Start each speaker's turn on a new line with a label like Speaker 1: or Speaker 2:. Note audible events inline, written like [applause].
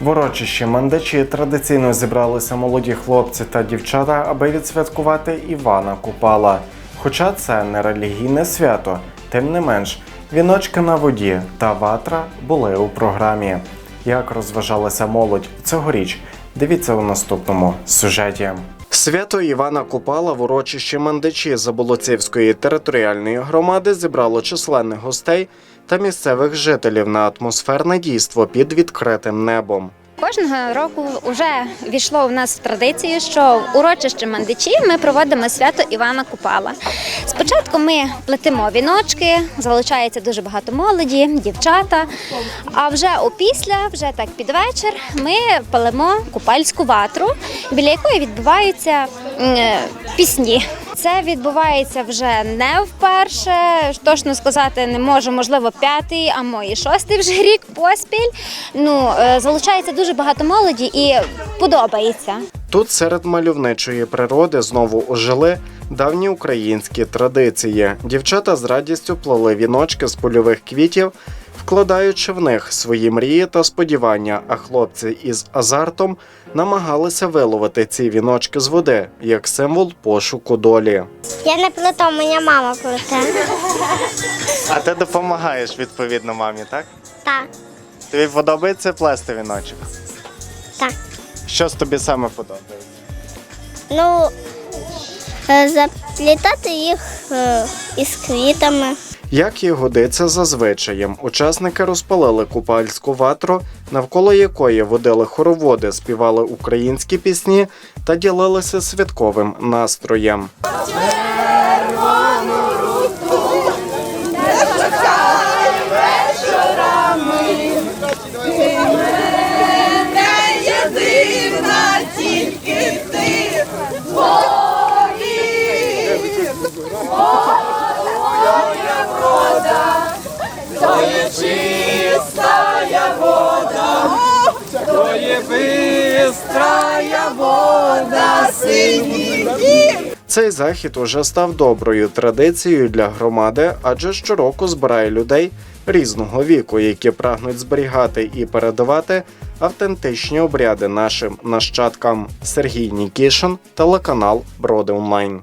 Speaker 1: В урочищі мандачі традиційно зібралися молоді хлопці та дівчата, аби відсвяткувати Івана Купала. Хоча це не релігійне свято, тим не менш, віночки на воді та ватра були у програмі. Як розважалася молодь цьогоріч? Дивіться у наступному сюжеті. Свято Івана Купала в урочищі Мандичі Заболоцівської територіальної громади зібрало численних гостей та місцевих жителів на атмосферне дійство під відкритим небом.
Speaker 2: Кожного року вже війшло в нас в традицію, що в урочищі Мандичі ми проводимо свято Івана Купала. Спочатку ми плетемо віночки, залучається дуже багато молоді, дівчата. А вже опісля, вже так під вечір, ми палимо купальську ватру, біля якої відбуваються е, пісні. Це відбувається вже не вперше. Точно сказати не можу, можливо, п'ятий, а мої шостий вже [laughs] рік поспіль. Ну е, залучається дуже багато молоді і подобається.
Speaker 1: Тут серед мальовничої природи знову ожили давні українські традиції. Дівчата з радістю плели віночки з польових квітів, вкладаючи в них свої мрії та сподівання. А хлопці із азартом намагалися виловити ці віночки з води як символ пошуку долі.
Speaker 3: Я не плету, моя мама плете.
Speaker 1: А ти допомагаєш відповідно мамі, так?
Speaker 3: Так,
Speaker 1: Тобі подобається плести віночок?
Speaker 3: так.
Speaker 1: Що з тобі саме подобається?
Speaker 3: Ну, е, заплітати їх е, із квітами.
Speaker 1: Як і годиться за звичаєм, учасники розпалили купальську ватру, навколо якої водили хороводи, співали українські пісні та ділилися святковим настроєм. Цей захід уже став доброю традицією для громади, адже щороку збирає людей різного віку, які прагнуть зберігати і передавати автентичні обряди нашим нащадкам. Сергій Нікішин, телеканал Броди Онлайн.